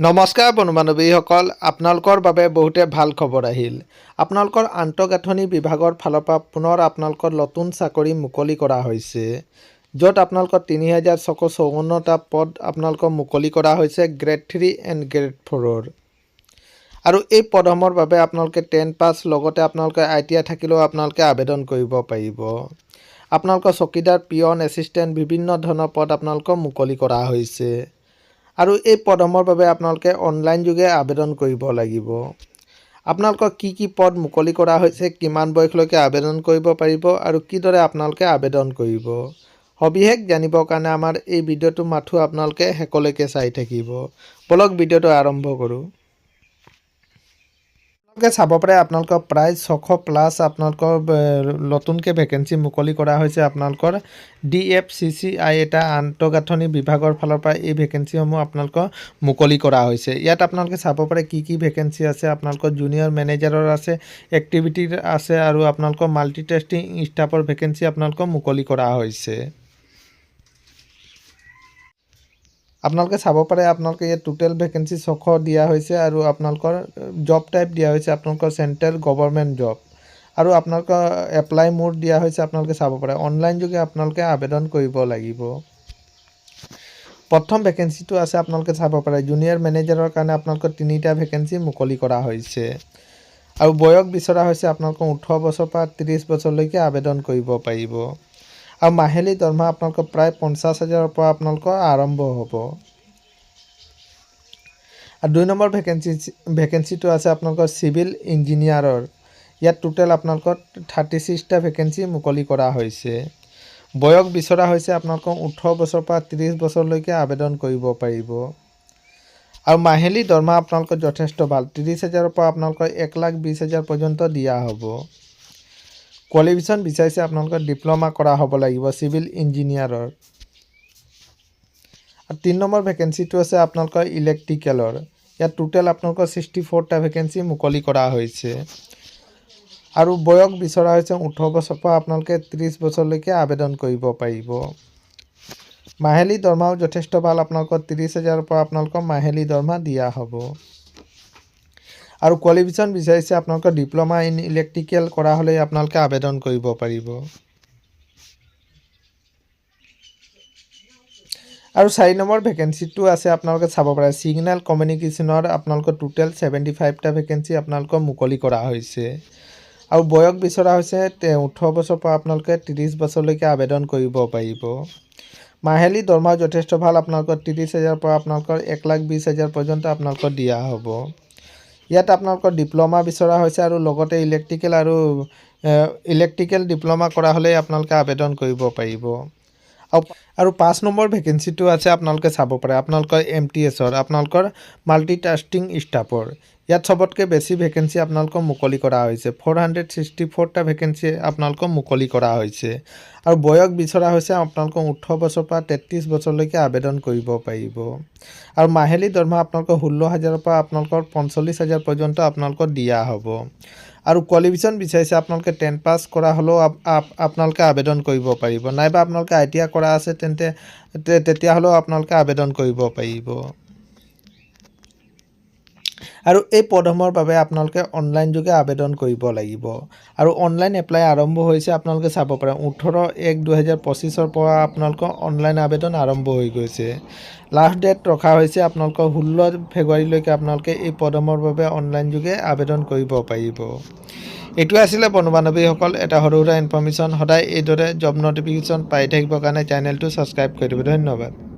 নমস্কাৰ বন্ধু বান্ধৱীসকল আপোনালোকৰ বাবে বহুতে ভালো খবৰ আহিল। আপোনালোকৰ আন্তঃগাঁথনি বিভাগৰ ফালৰ পৰা পুনৰ আপোনালোকৰ নতুন চাকৰি মুকলি কৰা হৈছে। য'ত আপোনালোকৰ তিনি হাজাৰ ছশ চৌৱন্নটা পদ আপোনালোকৰ মুকলি কৰা হৈছে গ্ৰেড থ্ৰী এণ্ড গ্ৰেড ফ'ৰৰ। আৰু এই পদসমূহৰ বাবে আপোনালোকে টেন পাছ, লগতে আপোনালোকে আই টি আই থাকিলেও আপোনালোকে আবেদন কৰিব পাৰিব। আপোনালোকৰ চকীদাৰ, পিয়ন এছিষ্টেণ্ট বিভিন্ন ধৰণৰ পদ আপোনালোকৰ মুকলি কৰা হৈছে। আৰু এই পদসমূহৰ বাবে আপোনালোকে অনলাইন যোগে আবেদন কৰিব লাগিব। আপোনালোকৰ কি কি পদ মুকলি কৰা হৈছে কিমান বয়সলৈকে আবেদন কৰিব পাৰিব আৰু কিদৰে আপোনালোকে আবেদন কৰিব। সবিশেষ জানিবৰ কাৰণে আমাৰ এই ভিডিঅ'টো মাথো আপোনালোকে শেষলৈকে চাই থাকিব। বলক ভিডিঅ'টো আৰম্ভ কৰোঁ। আপোনালোকে চাব পাৰে, আপোনালোকৰ প্ৰায় ছশ প্লাছ আপোনালোকৰ নতুনকৈ ভেকেঞ্চি মুকলি কৰা হৈছে আপোনালোকৰ D F C C I এটা আন্তঃগাঁথনি বিভাগৰ ফালৰ পৰা এই ভেকেঞ্চিসমূহ আপোনালোকৰ মুকলি কৰা হৈছে। ইয়াত আপোনালোকে চাব পাৰে কি কি ভেকেঞ্চি আছে, আপোনালোকৰ জুনিয়ৰ মেনেজাৰৰ আছে এক্টিভিটিৰ আছে আৰু আপোনালোকৰ মাল্টি টেষ্টিং ষ্টাফৰ ভেকেঞ্চি আপোনালোকৰ মুকলি কৰা হৈছে। আপোনালোকে চাব পাৰে আপোনালোকে ইয়াত টোটেল ভেকেঞ্চি ছশ দিয়া হৈছে আৰু আপোনালোকৰ জব টাইপ দিয়া হৈছে আপোনালোকৰ চেণ্ট্ৰেল গভৰ্ণমেণ্ট জব আৰু আপোনালোকৰ এপ্লাই মোড দিয়া হৈছে আপোনালোকে চাব পাৰে। অনলাইন যোগে আপোনালোকে আবেদন কৰিব লাগিব। প্ৰথম ভেকেঞ্চিটো আছে আপোনালোকে চাব পাৰে। জুনিয়ৰ মেনেজাৰৰ কাৰণে আপোনালোকৰ তিনিটা ভেকেঞ্চি মুকলি কৰা হৈছে। আৰু বয়স বিচৰা হৈছে আপোনালোকৰ ওঠৰ বছৰৰ পৰা ত্ৰিছ বছৰলৈকে আবেদন কৰিব পাৰিব। আৰু মাহিলী দৰমহা আপোনালোকৰ প্ৰায় পঞ্চাছ হাজাৰৰ পৰা আপোনালোকৰ আৰম্ভ হ'ব। আৰু দুই নম্বৰ ভেকেঞ্চি ভেকেঞ্চিটো আছে আপোনালোকৰ চিভিল ইঞ্জিনিয়াৰৰ ইয়াত টোটেল আপোনালোকৰ থাৰ্টি ছিক্সটা ভেকেঞ্চি মুকলি কৰা হৈছে। বয়স বিচৰা হৈছে আপোনালোকৰ ওঠৰ বছৰৰ পৰা ত্ৰিছ বছৰলৈকে আবেদন কৰিব পাৰিব। আৰু মাহিলী দৰমহা আপোনালোকৰ যথেষ্ট ভালো ত্ৰিছ হাজাৰৰ পৰা আপোনালোকৰ এক লাখ বিছ হাজাৰ পৰ্যন্ত দিয়া হ'ব। কোৱালিফিকেশ্যন বিচাৰিছে আপোনালোকৰ ডিপ্ল'মা কৰা হ'ব লাগিব, চিভিল ইঞ্জিনিয়াৰৰ। আৰু তিনি নম্বৰ ভেকেঞ্চিটো আছে আপোনালোকৰ ইলেক্ট্ৰিকেলৰ। ইয়াত টোটেল আপোনালোকৰ ছিক্সটি ফ'ৰটা ভেকেঞ্চি মুকলি কৰা হৈছে। আৰু বয়স বিচৰা হৈছে ওঠৰ বছৰৰ পৰা আপোনালোকে ত্ৰিছ বছৰলৈকে আবেদন কৰিব পাৰিব। মাহিলী দৰমহাও যথেষ্ট ভালো আপোনালোকৰ ত্ৰিছ হাজাৰৰ পৰা আপোনালোকৰ মাহিলী দৰমহা দিয়া হ'ব। আৰু কোৱালিফিকেশ্যন বিচাৰিছে আপোনালোকৰ ডিপ্ল'মা ইন ইলেক্ট্ৰিকেল কৰা হ'লে আপোনালোকে আবেদন কৰিব পাৰিব। আৰু চাৰি নম্বৰ ভেকেঞ্চিটো আছে আপোনালোকে চাব পাৰে। ছিগনেল কমিউনিকেশ্যনৰ আপোনালোকৰ টোটেল ছেভেণ্টি ফাইভটা ভেকেঞ্চি আপোনালোকৰ মুকলি কৰা হৈছে। আৰু বয়স বিচৰা হৈছে ওঠৰ বছৰৰ পৰা আপোনালোকে ত্ৰিছ বছৰলৈকে আবেদন কৰিব পাৰিব। মাহিলী দৰমহা যথেষ্ট ভাল আপোনালোকৰ ত্ৰিছ হাজাৰৰ পৰা আপোনালোকৰ এক লাখ বিছ হাজাৰ পৰ্যন্ত আপোনালোকৰ দিয়া হ'ব। ইয়াত আপোনালোকৰ ডিপ্ল'মা বিচৰা হৈছে আৰু লগতে ইলেক্ট্ৰিকেল আৰু ইলেক্ট্ৰিকেল ডিপ্ল'মা কৰা হ'লে আপোনালোকে আবেদন কৰিব পাৰিব। আৰু আৰু পাঁচ নম্বৰ ভেকেঞ্চিটো আছে আপোনালোকে চাব পাৰে। আপোনালোকৰ এম টি এছৰ আপোনালোকৰ মাল্টিটাস্কিং ষ্টাফৰ ইয়াত চবতকৈ বেছি ভেকেঞ্চি আপোনালোকৰ মুকলি কৰা হৈছে। ফ'ৰ হাণ্ড্ৰেড ছিক্সটি ফ'ৰটা ভেকেঞ্চি আপোনালোকৰ মুকলি কৰা হৈছে। আৰু বয়স বিচৰা হৈছে আপোনালোকৰ ওঠৰ বছৰৰ পৰা তেত্ৰিছ বছৰলৈকে আবেদন কৰিব পাৰিব। আৰু মাহিলী দৰমহা আপোনালোকৰ ষোল্ল হাজাৰৰ পৰা আপোনালোকৰ পঞ্চল্লিছ হাজাৰ পৰ্যন্ত আপোনালোকৰ দিয়া হ'ব। আৰু কোৱালিফিকেশ্যন বিচাৰিছে আপোনালোকে টেন পাছ কৰা হ'লেও আপ- আপ- আপোনালোকে আবেদন কৰিব পাৰিব। নাইবা আপোনালোকে আই টি আই কৰা আছে তেন্তে তেতিয়াহ'লেও আপোনালোকে আবেদন কৰিব পাৰিব। আৰু এই পদসমূহৰ বাবে আপোনালোকে অনলাইন যোগে আবেদন কৰিব লাগিব। আৰু অনলাইন এপ্লাই আৰম্ভ হৈছে, আপোনালোকে চাব পাৰে, ওঠৰ এক দুহেজাৰ পঁচিছৰ পৰা আপোনালোকৰ অনলাইন আবেদন আৰম্ভ হৈ গৈছে। লাষ্ট ডেট ৰখা হৈছে আপোনালোকৰ ষোল্ল ফেব্ৰুৱাৰীলৈকে আপোনালোকে এই পদমৰ বাবে অনলাইন যোগে আবেদন কৰিব পাৰিব। এইটোৱে আছিলে বন্ধু বান্ধৱীসকল এটা সৰু সুৰা ইনফৰ্মেশ্যন সদায় এইদৰে জব নটিফিকেশ্যন পাই থাকিবৰ কাৰণে চেনেলটো ছাবস্ক্ৰাইব কৰি দিব ধন্যবাদ।